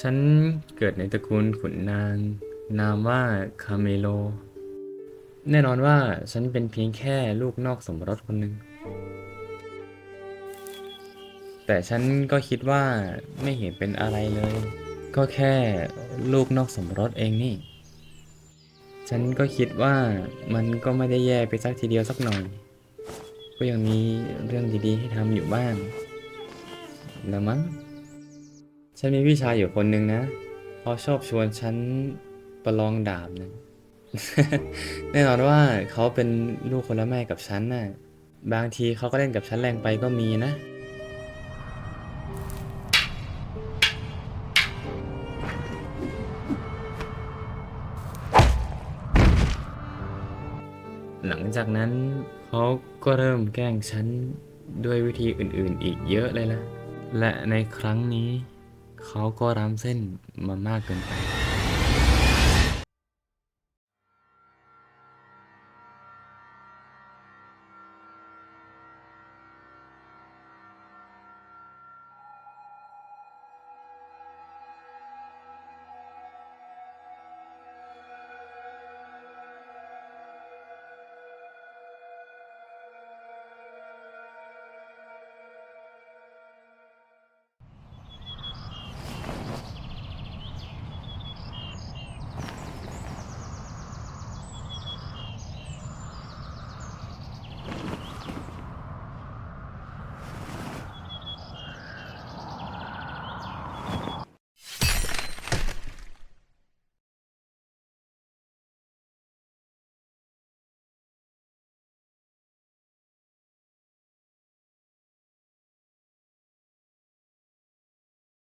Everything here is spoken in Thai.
ฉันเกิดในตระกูลขุนนาง นามว่าคาเมโล แน่นอนว่าฉันเป็นเพียงแค่ลูกนอกสมรสคนหนึ่ง แต่ฉันก็คิดว่าไม่เห็นเป็นอะไรเลย ก็แค่ลูกนอกสมรสเองนี่ ฉันก็คิดว่ามันก็ไม่ได้แย่ไปสักทีเดียวสักหน่อย ก็ยังมีเรื่องดีๆให้ทำอยู่บ้างละมั้ง ฉันมีพี่ชายอยู่คนหนึ่งนะเขาชอบชวนฉันประลองดาบนะแน่นอนว่าเขาเป็นลูกคนละแม่กับฉันน่ะ บางทีเขาก็เล่นกับฉันแรงไปก็มีนะ หลังจากนั้นเขาก็เริ่มแกล้งฉันด้วยวิธีอื่นๆอีกเยอะเลยละ และในครั้งนี้ เขาก็รำเส้นมามากเกินไป